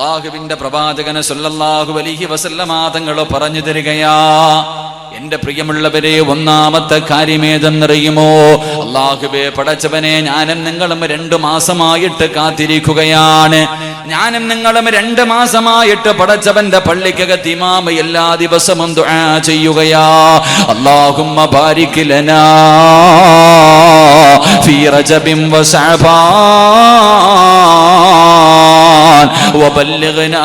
അള്ളാഹുവിന്റെ പ്രവാചകന് സല്ലല്ലാഹു അലൈഹി വസല്ലമ തങ്ങൾ പറഞ്ഞു തരികയാ എന്റെ പ്രിയമുള്ളവരെ ഒന്നാമത്തെ കാര്യമേതെന്നറിയുമോ? അള്ളാഹുബെ പടച്ചവനെ ഞാനും നിങ്ങളും രണ്ടു മാസമായിട്ട് കാത്തിരിക്കുകയാണ്. ഞാനും നിങ്ങളും രണ്ട് മാസമായിട്ട് പടച്ചവന്റെ പള്ളിക്കകത്ത് ഇമാമ എല്ലാ ദിവസവും ദുആ ചെയ്യുകയാ. അള്ളാഹുമ്മ ബാരിക് ലനാ ഫീ വസഅബാൻ വബല്ലിഗ്നാ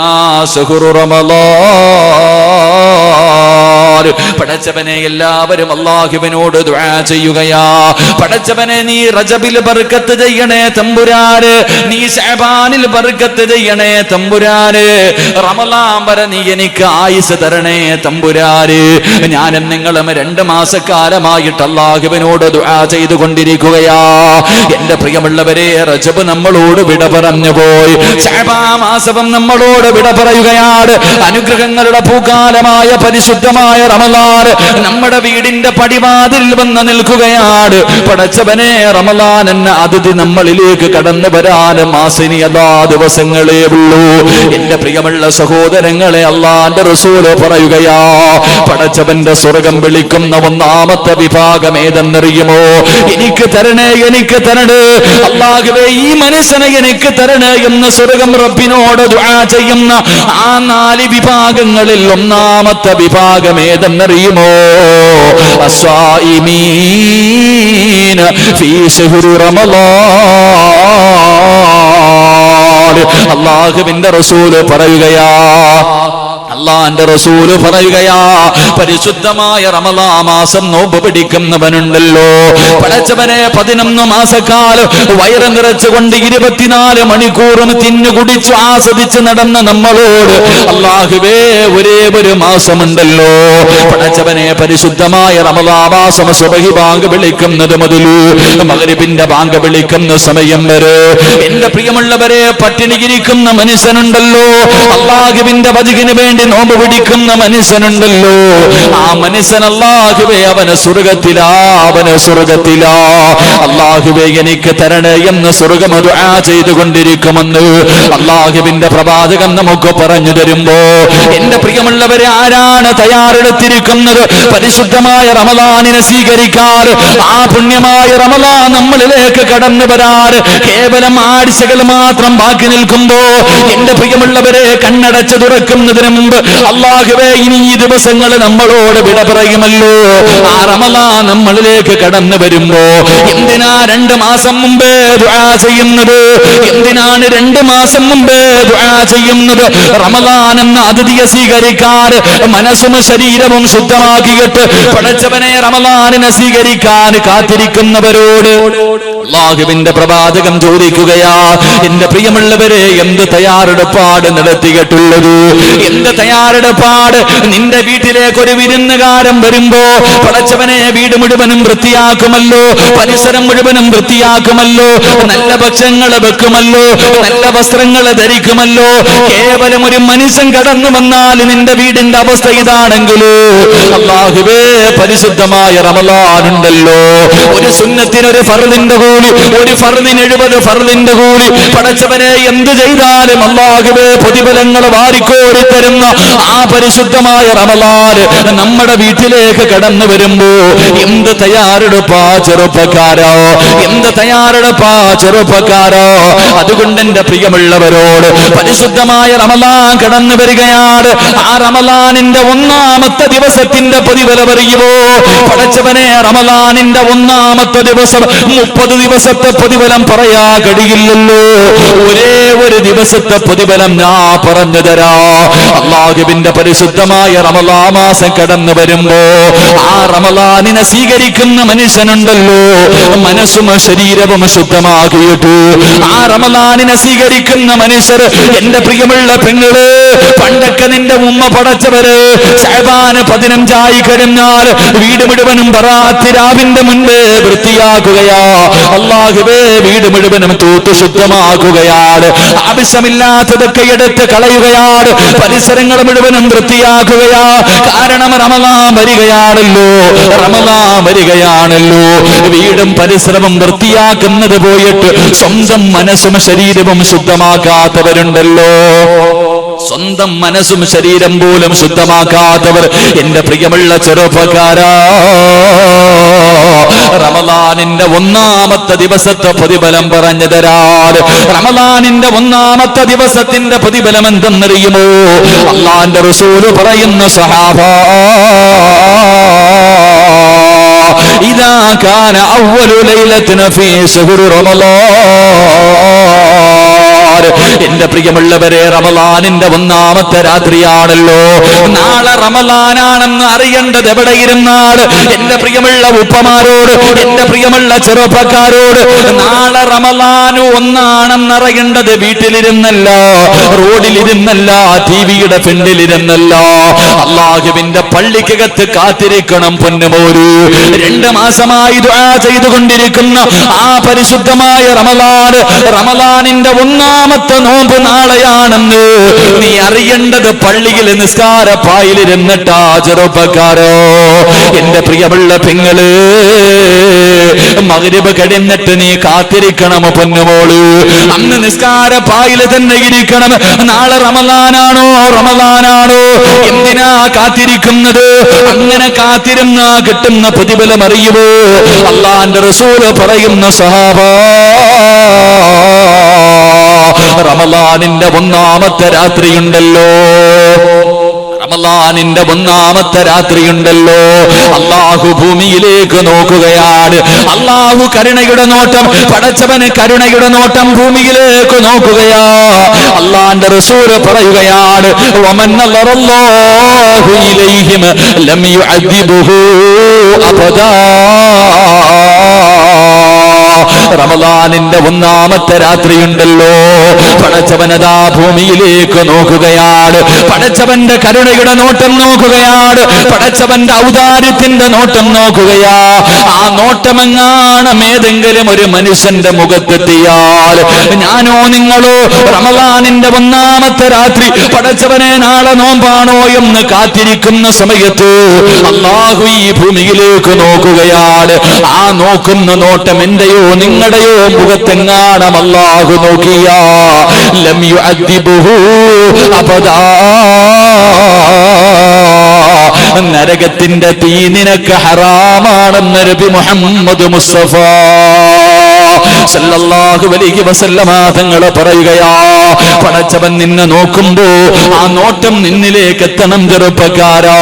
സഹുറ റമളാൻ പടച്ചവനെ എല്ലാവരും അള്ളാഹുവിനോട് ദുആ ചെയ്യുകയാ. പടച്ചവനെ നീ റജബിൽ ബർക്കത്ത് ചെയ്യണേ തമ്പുരാന്. നീ ശഅബാനിൽ ബർക്കത്ത് ചെയ്യണേ തമ്പുരാന്. റമളാൻ വരെ നീ എനിക്ക് ആയുസ് തരണേ തമ്പുരാന്. ഞാനും നിങ്ങളും രണ്ട് മാസക്കാലമായിട്ട് അള്ളാഹുവിനോട് ദുആ ചെയ്തുകൊണ്ടിരിക്കുകയാ. എന്റെ പ്രിയമുള്ളവരെ റജബ് നമ്മളോട് വിട പറഞ്ഞു പോയി മാസവും നമ്മളോട് വിട പറയുകയാണ്. അനുഗ്രഹങ്ങളുടെ ഭൂകാലമായ പരിശുദ്ധമായ റമലാൻ നമ്മുടെ വീടിന്റെ പടിവാതിൽ വന്ന് നിൽക്കുകയാണ്. പടച്ചവനെ റമലാൻ എന്ന അതിഥി നമ്മളിലേക്ക് കടന്നു വരാൻ മാസിനി അതാ ദിവസങ്ങളേ ഉള്ളൂ. എന്റെ പ്രിയമുള്ള സഹോദരങ്ങളെ അള്ളാന്റെ റസൂൽ പറയുകയാ പടച്ചവന്റെ സ്വർഗം വിളിക്കുന്ന ഒന്നാമത്തെ വിഭാഗം ഏതെന്നറിയുമോ? എനിക്ക് തരണേ എനിക്ക് തരണേ. അള്ളാഹുവേ ഈ മനുഷ്യനെ എനിക്ക് തരണേ എന്ന് സ്വർഗം റബ്ബിനോട് ദുആ ചെയ്യുന്ന ആ നാല് വിഭാഗങ്ങളിൽ ഒന്നാമത്തെ വിഭാഗം ഏതെന്നറിയുമോ? അസ്വാഇമീന ഫീ ശഹ്രി റമളാൻ. അള്ളാഹുവിന്റെ റസൂൽ പറയുകയാ അള്ളാന്റെ റസൂൽ പറയുകയാ പരിശുദ്ധമായ റമലാ മാസം നോമ്പ് പിടിക്കുന്നവനുണ്ടല്ലോ. പടച്ചവനെ പതിനൊന്ന് മാസക്കാലം വയറ് നിറച്ചുകൊണ്ട് ഇരുപത്തിനാല് മണിക്കൂറും തിന്നു കുടിച്ചു ആസ്വദിച്ച് നടന്ന നമ്മളോട് അള്ളാഹുവേ ഒരേ ഒരു മാസമുണ്ടല്ലോ. പടച്ചവനെ പരിശുദ്ധമായ റമലാ മാസം സുബഹി ബാങ്ക് വിളിക്കുന്നത് മുതലു മകരിബിന്റെ ബാങ്ക് വിളിക്കുന്ന സമയം വരെ. എന്റെ പ്രിയമുള്ളവരെ പട്ടിണിയിരിക്കുന്ന മനുഷ്യനുണ്ടല്ലോ. അള്ളാഹുവിന്റെ വചകിന് വേണ്ടി നോമ്പ് പിടിക്കുന്ന മനുഷ്യനുണ്ടല്ലോ. ആ മനുഷ്യൻ അവന് സ്വർഗത്തിലാ അവന് സ്വർഗത്തിലാ. അള്ളാഹുവേ എനിക്ക് തരണേ എന്ന് സ്വർഗം ദുആ ചെയ്തുകൊണ്ടിരിക്കുമെന്ന് അള്ളാഹുവിന്റെ പ്രവാചകൻ നമുക്ക് പറഞ്ഞു തരുമ്പോ എന്റെ പ്രിയമുള്ളവരെ ആരാണ് തയ്യാറെടുത്തിരിക്കുന്നത്? പരിശുദ്ധമായ റമലാനിനെ സ്വീകരിക്കാൻ ആ പുണ്യമായ റമദാൻ നമ്മളിലേക്ക് കടന്നു വരാറ്. കേവലം ആഴ്ചകൾ മാത്രം ബാക്കി നിൽക്കുമ്പോ എന്റെ പ്രിയമുള്ളവരെ കണ്ണടച്ച് തുറക്കുന്നതിന് മുമ്പ് അള്ളാഹുവേ ഇനി ഈ ദിവസങ്ങൾ നമ്മളോട് വിട പറയുമല്ലോ. ആ റമലാ നമ്മളിലേക്ക് കടന്നു വരുമ്പോ എന്തിനാ രണ്ട് മാസം മുമ്പേ ദുആ ചെയ്യുന്നത്? എന്തിനാണ് രണ്ട് മാസം മുമ്പേ ദുആ ചെയ്യുന്നത്? റമലാൻ എന്ന അതിഥിയെ സ്വീകരിക്കാൻ മനസ്സും ശരീരവും ശുദ്ധമാക്കിയിട്ട് പടച്ചവനെ റമലാനിനെ സ്വീകരിക്കാൻ കാത്തിരിക്കുന്നവരോട് അള്ളാഹുവിന്റെ പ്രവാചകം ചോദിക്കുകയാ എന്റെ പ്രിയമുള്ളവരെ എന്ത് തയ്യാറെടുപ്പാട് നടത്തിയിട്ടുള്ളത്? എന്ത് തയ്യാറെടുപ്പാട് നിന്റെ വീട്ടിലേക്ക് ഒരു വിരുന്നുകാരൻ വരുമ്പോ പടച്ചവനെ വീട് മുഴുവനും വൃത്തിയാക്കുമല്ലോ. പരിസരം മുഴുവനും വൃത്തിയാക്കുമല്ലോ. നല്ല ഭക്ഷണങ്ങൾ വെക്കുമല്ലോ. നല്ല വസ്ത്രങ്ങൾ ധരിക്കുമല്ലോ. കേവലം ഒരു മനുഷ്യൻ കടന്നു വന്നാൽ നിന്റെ വീടിന്റെ അവസ്ഥ ഇതാണെങ്കിലോ? അള്ളാഹുവേ പരിശുദ്ധമായ റമലാനുണ്ടല്ലോ ഒരു സുന്നത്തിന് ഒരു ഫർദിന്റെ കൂലി ഒരു ഫർദിന് എഴുപത് ഫർദിന്റെ കൂലി. പടച്ചവനെ എന്ത് ചെയ്താലും അള്ളാഹുവേ പ്രതിഫലങ്ങൾ വാരിക്കോടി തരുന്ന ആ പരിശുദ്ധമായ റമലാൻ നമ്മുടെ വീട്ടിലേക്ക് കടന്നു വരുമ്പോ എന്ത് തയ്യാറെടുപ്പാ ചെറുപ്പക്കാരോ? എന്ത് തയ്യാറെടുപ്പാ ചെറുപ്പക്കാരോ? അതുകൊണ്ട് എന്റെ പ്രിയമുള്ളവരോട് പരിശുദ്ധമായ റമലാൻ കടന്നു വരികയാണ്. ആ റമലാനിന്റെ ഒന്നാമത്തെ ദിവസത്തിന്റെ പൊതിവല അറിയുമോ? പടച്ചവനെ റമലാനിന്റെ ഒന്നാമത്തെ ദിവസം മുപ്പത് ദിവസത്തെ പ്രതിഫലം പറയാ കഴിയില്ലല്ലോ ഒരേ ഒരു ദിവസത്തെ പ്രതിഫലം ഞാൻ പറഞ്ഞു തരാ. അള്ളാഹുവിന്റെ പരിശുദ്ധമായ റമലാ മാസം കടന്നു വരുമ്പോ ആ റമലാനിനെ സ്വീകരിക്കുന്ന മനുഷ്യനുണ്ടല്ലോ. മനസ്സും ശരീരവും ശുദ്ധമാകിയിട്ടു ആ റമലാനിനെ സ്വീകരിക്കുന്ന മനുഷ്യർ എന്റെ പ്രിയമുള്ള പെങ്ങൾ പണ്ടൊക്കെ നിന്റെ ഉമ്മ പടച്ചവര് ഷഹബാന് പതിനഞ്ചായി കഴിഞ്ഞാൽ വീട് മുഴുവനും പറാത്തിരാവിന്റെ മുൻപ് വൃത്തിയാക്കുകയാ. അള്ളാഹുവേ വീട് മുഴുവനും തൂത്ത് ശുദ്ധമാക്കുകയാണ്. ആവശ്യമില്ലാത്തതൊക്കെ എടുത്ത് കളയുകയാണ്. പരിസരങ്ങൾ മുഴുവനും വൃത്തിയാക്കുകയാ. കാരണം റമലാൻ വരികയാണല്ലോ. റമലാൻ വരികയാണല്ലോ. വീടും പരിസരവും വൃത്തിയാക്കുന്നത് പോയിട്ട് സ്വന്തം മനസ്സും ശരീരവും ശുദ്ധമാക്കാത്തവരുണ്ടല്ലോ. സ്വന്തം മനസ്സും ശരീരം പോലും ശുദ്ധമാക്കാത്തവർ. എന്റെ പ്രിയമുള്ള ചെറുപ്പക്കാരാ. റമദാനിന്റെ ഒന്നാമത്തെ ദിവസത്തെ പ്രതിഫലം പറഞ്ഞു തരാട് റമദാനിന്റെ ഒന്നാമത്തെ ദിവസത്തിന്റെ പ്രതിഫലം എന്തെന്നറിയുമോ? അള്ളാന്റെ റസൂൽ പറയുന്ന സഹാബ ഇതാ കാന അവലു ലൈലത്തിന് ഫീ ശഹ്റു റമളാൻ എന്റെ പ്രിയമുള്ളവരെ റമലാനിന്റെ ഒന്നാമത്തെ രാത്രിയാണല്ലോ. നാളെ റമലാനാണെന്ന് അറിയേണ്ടത് എവിടെ ഇരുന്നാൾ എന്റെ പ്രിയമുള്ള ഉപ്പമാരോട് എന്റെ പ്രിയമുള്ള ചെറുപ്പക്കാരോട് നാളെ റമലാനു ഒന്നാണെന്ന് അറിയേണ്ടത് വീട്ടിലിരുന്നല്ല റോഡിലിരുന്നല്ല ടി വിയുടെ ഫ്രണ്ടിലിരുന്നല്ല. അള്ളാഹുവിന്റെ പള്ളിക്കകത്ത് കാത്തിരിക്കണം പൊന്നുമോര്. രണ്ട് മാസമായി ദുആ ചെയ്തുകൊണ്ടിരിക്കുന്ന ആ പരിശുദ്ധമായ റമലാൻ റമലാനിന്റെ ഒന്നാമത്തെ നോമ്പ് നാളെയാണെന്ന്. നീ അറിയേണ്ടത് പള്ളിയിൽ നിസ്കാര പായിലിരുന്നിട്ടാ ചെറുപ്പക്കാരോ. എന്റെ പ്രിയമുള്ള പെങ്ങൾ മകരിബ് കഴിഞ്ഞിട്ട് നീ കാത്തിരിക്കണം പൊന്നുമോൾ. അന്ന് നിസ്കാര പായിൽ തന്നെ ഇരിക്കണം. നാളെ റമദാനാണോ റമദാനാണോ? എന്തിനാ കാത്തിരിക്കുന്നത്? അങ്ങനെ കാത്തിരുന്ന കിട്ടുന്ന പ്രതിഫലം അറിയുമോ? അള്ളാന്റെ റസൂൽ പറയുന്ന സഹാബ റമലാനിന്റെ ഒന്നാമത്തെ രാത്രിയുണ്ടല്ലോ. റമലാനിന്റെ ഒന്നാമത്തെ രാത്രിയുണ്ടല്ലോ. അള്ളാഹു ഭൂമിയിലേക്ക് നോക്കുകയാണ്. അള്ളാഹു കരുണയുടെ നോട്ടം പടച്ചവന് കരുണയുടെ നോട്ടം ഭൂമിയിലേക്ക് നോക്കുകയാ. അള്ളാന്റെ റസൂൽ പറയുകയാണ് ലം യുഅദ്ദിബുഹു റമലാനിന്റെ ഒന്നാമത്തെ രാത്രിയുണ്ടല്ലോ. പടച്ചവനതാ ഭൂമിയിലേക്ക് നോക്കുകയാണ്. പടച്ചവന്റെ കരുണയുടെ നോട്ടം നോക്കുകയാണ്. പടച്ചവന്റെ ഔദാര്യത്തിന്റെ നോട്ടം നോക്കുകയാ. ആ നോട്ടമെങ്ങാണം ഏതെങ്കിലും ഒരു മനുഷ്യന്റെ മുഖത്തെത്തിയാൽ? ഞാനോ നിങ്ങളോ റമദാനിന്റെ ഒന്നാമത്തെ രാത്രി പടച്ചവനെ നാളെ നോമ്പാണോ എന്ന് കാത്തിരിക്കുന്ന സമയത്ത് അള്ളാഹു ഈ ഭൂമിയിലേക്ക് നോക്കുകയാണ്. ആ നോക്കുന്ന നോട്ടം എന്റെയോ? നിങ്ങളുടെയോ മുഖത്തെങ്ങാണം അള്ളാഹു നോക്കിയാ നരകത്തിന്റെ തീ നിനക്ക് ഹറാമാണെന്ന് നബി മുഹമ്മദ് മുസ്തഫ. സല്ലല്ലാഹു അലൈഹി വസല്ലമ തങ്ങൾ പറയുകയാ പടച്ചവൻ നിന്നെ നോക്കുമ്പോ ആ നോട്ടം നിന്നിലേക്ക് എത്തണം ചെറുപ്പക്കാരാ.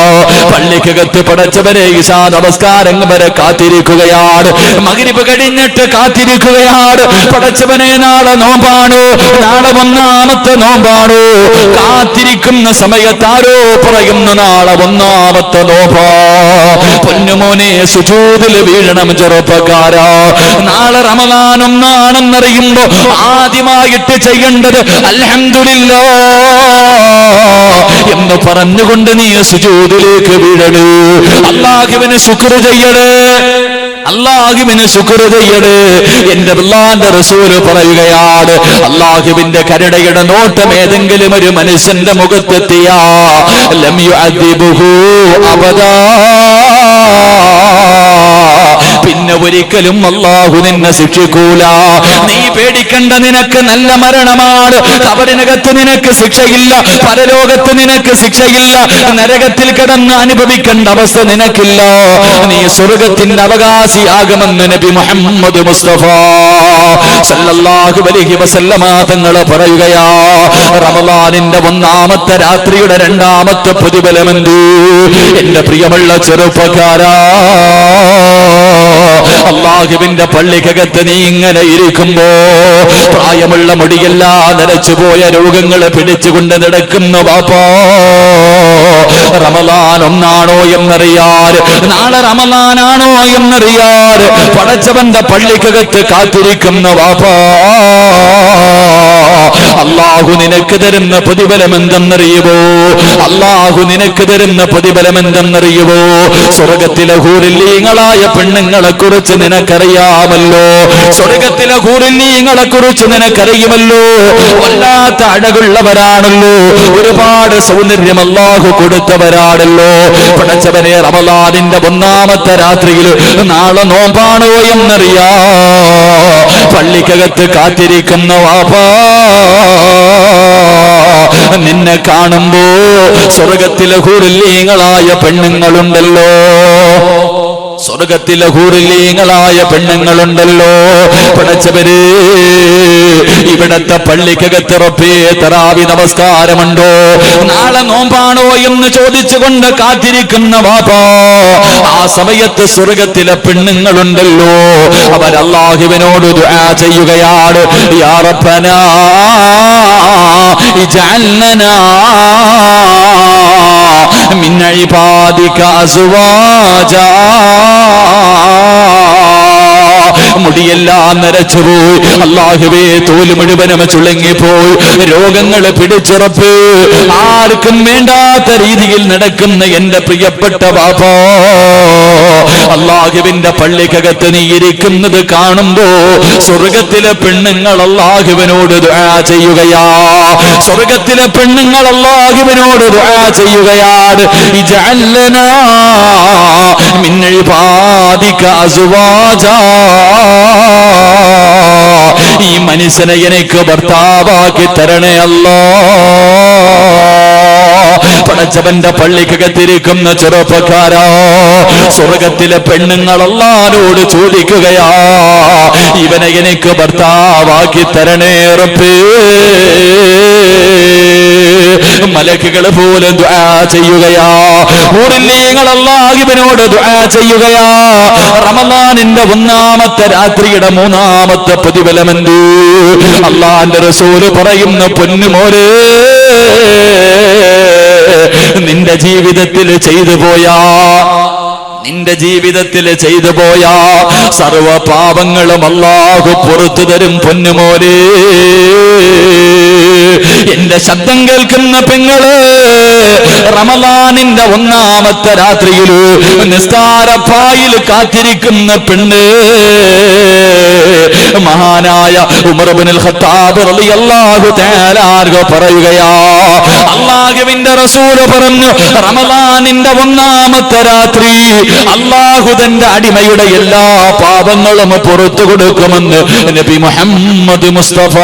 പള്ളിക്കകത്ത് പടച്ചവരെ ഇശാ നമസ്കാരം വരെ കാത്തിരിക്കുകയാണ്. മകരിപ്പ് കഴിഞ്ഞിട്ട് കാത്തിരിക്കുകയാണ്. പടച്ചവനെ നാളെ നോമ്പാണ്. നാളെ ഒന്നാമത്തെ നോമ്പാണ്. കാത്തിരിക്കുന്ന സമയത്താരോ പറയുന്നു നാളെ ഒന്നാമത്തെ നോമ്പാ. പൊന്നുമോനെ സുജൂതിൽ വീഴണം ചെറുപ്പക്കാരോ. നാളെ റമദാൻ ഒന്നാണെന്നറിയുമ്പോ ആദ്യമായിട്ട് ചെയ്യേണ്ടത് അൽഹംദുലില്ലാ എന്ന് പറഞ്ഞുകൊണ്ട് നീ സുജൂതിലേക്ക് വീഴണേ. അള്ളാഹുവിന് ശുക്ർ ചെയ്യണേ. അള്ളാഹുവിന് ശുക്ർ ചെയ്യണേ. എന്റെ അള്ളാന്റെ റസൂൽ പറയുകയാണ് അള്ളാഹുവിന്റെ കരടയുടെ നോട്ടം ഏതെങ്കിലും ഒരു മനുഷ്യന്റെ മുഖത്തെത്തിയാ ലം യുഅദ്ദിബുഹു അബദാ. പിന്നെ ഒരിക്കലും അള്ളാഹു നിന്നെ ശിക്ഷിക്കൂല. നീ പേടിക്കണ്ട നിനക്ക് നല്ല മരണമാണ്. കബറിനകത്ത് നിനക്ക് ശിക്ഷയില്ല പരലോകത്ത് നിനക്ക് ശിക്ഷയില്ല. നരകത്തിൽ കിടന്ന് അനുഭവിക്കേണ്ട അവസ്ഥ നിനക്കില്ല. നീ സ്വർഗത്തിന്റെ അവകാശിയാകുമെന്ന് നബി മുഹമ്മദ് മുസ്തഫ സല്ലല്ലാഹു അലൈഹി വസല്ലമ തങ്ങൾ പറയുകയാ റമലാനിന്റെ ഒന്നാമത്തെ രാത്രിയുടെ രണ്ടാമത്തെ പ്രതിഫലമെന്ത്? എന്റെ പ്രിയമുള്ള ചെറുപ്പക്കാരാ അള്ളാഹുവിന്റെ പള്ളിക്കകത്ത് നീ ഇങ്ങനെ ഇരിക്കുമ്പോ പ്രായമുള്ള മുടിയെല്ലാം നരച്ചുപോയ രോഗങ്ങളെ പിടിച്ചുകൊണ്ട് നടക്കുന്നു വാപ്പാ റമലാൻ ഒന്നാണോ എന്നറിയാർ നാളെ റമലാനാണോ എന്നറിയാർ പടച്ചവന്റെ പള്ളിക്കകത്ത് കാത്തിരിക്കുന്ന വാപ്പാ അള്ളാഹു നിനക്ക് തരുന്ന പ്രതിഫലം എന്തെന്നറിയുമോ അള്ളാഹു നിനക്ക് തരുന്ന പ്രതിഫലം എന്തെന്നറിയുമോ സ്വർഗത്തിലെ ഹൂരില്ലീങ്ങളായ പെണ്ണുങ്ങളെ കുറിച്ച് നിനക്കറിയാമല്ലോ സ്വർഗത്തിലെ കുറിനീങ്ങളെ കുറിച്ച് നിനക്കറിയുമല്ലോ വല്ലാത്ത അഴകുള്ളവരാണല്ലോ. ഒരുപാട് സൗന്ദര്യം അല്ലാഹു കൊടുത്തവരാണല്ലോ. പടച്ചവനെ റമലാനിന്റെ ഒന്നാമത്തെ രാത്രിയിൽ നാളെ നോമ്പാണോ എന്നറിയാ. പള്ളിക്കകത്ത് കാത്തിരിക്കുന്ന വാപ്പാ നിന്നെ കാണുമ്പോ സ്വർഗത്തിലെ കുറിലീങ്ങളായ പെണ്ണുങ്ങളുണ്ടല്ലോ. സ്വർഗത്തിലെ ഹൂറിലീങ്ങളായ പെണ്ണുങ്ങളുണ്ടല്ലോ. പടച്ചവര് ഇവിടത്തെ പള്ളിക്കകത്തിറപ്പേ തറാവി നമസ്കാരമുണ്ടോ? നാളെ നോമ്പാണോ എന്ന് ചോദിച്ചുകൊണ്ട് കാത്തിരിക്കുന്ന വാപ്പാ ആ സമയത്ത് സ്വർഗത്തിലെ പെണ്ണുങ്ങളുണ്ടല്ലോ. ദുആ ചെയ്യുകയാണ്. യാ റബ്ബനാ ഇജഅൽനനാ മിൻ عبادك അസ്വാജാ മുടിയെല്ലാം നരച്ചുപോയി. അള്ളാഹുവേ തോൽ മുഴുവനും പോയി രോഗങ്ങൾ പിടിച്ചുറപ്പ്. ആർക്കും വേണ്ടാത്ത രീതിയിൽ നടക്കുന്ന എന്റെ പ്രിയപ്പെട്ട ബാബോ അള്ളാഹുവിന്റെ പള്ളിക്കകത്ത് നീ ഇരിക്കുന്നത് കാണുമ്പോ സ്വർഗത്തിലെ പെണ്ണുങ്ങൾ അള്ളാഹുവിനോട് ചെയ്യുകയാ. സ്വർഗത്തിലെ പെണ്ണുങ്ങൾ അള്ളാഹുവിനോട് ചെയ്യുകയാണ്. ഇജഅല്ലനാ മിൻ ഇബാദിക അസ്വാജാ. ഈ മനുഷ്യനെ എനിക്ക് ഭർത്താവാക്കി തരണേ അല്ലോ. പടച്ചവന്റെ പള്ളിക്കകത്തിരിക്കുന്ന ചെറുപ്പക്കാരോ സ്വർഗത്തിലെ പെണ്ണുങ്ങളെല്ലാരോട് ചോദിക്കുകയാ ഇവനെ എനിക്ക് ഭർത്താവാക്കി തരണേ റബ്ബേ. മലക്കുകൾ പോലെ ദുആ ചെയ്യുകയാ. ഊരില്ലീങ്ങൾ അല്ലാഹുവിനോട് ദുആ ചെയ്യുകയാ. റമദാനിന്റെ ഒന്നാമത്തെ രാത്രിയുടെ മൂന്നാമത്തെ പ്രതിഫലമെന്ത്? അള്ളാന്റെ റസൂൽ പറയുന്ന പൊന്നുമോര് നിന്റെ ജീവിതത്തിൽ ചെയ്തു പോയാ. നിന്റെ ജീവിതത്തിൽ ചെയ്തു പോയാ. സർവ പാപങ്ങളും അല്ലാഹു പുറത്തു തരും പൊന്നുമോരെ എന്റെ ശബ്ദം കേൾക്കുന്ന പെങ്ങൾ റമലാനിന്റെ ഒന്നാമത്തെ രാത്രിയിൽ നിസ്താരപ്പായിൽ കാത്തിരിക്കുന്ന പെണ്ണ്. മഹാനായ ഉമർബിനിൽ ഖത്താബ് റളിയല്ലാഹു പറയുകയാ അള്ളാഹുവിന്റെ റസൂൽ പറഞ്ഞു റമലാനിന്റെ ഒന്നാമത്തെ രാത്രി അള്ളാഹു തന്റെ അടിമയുടെ എല്ലാ പാപങ്ങളും പുറത്തു കൊടുക്കുമെന്ന് നബി മുഹമ്മദ് മുസ്തഫ.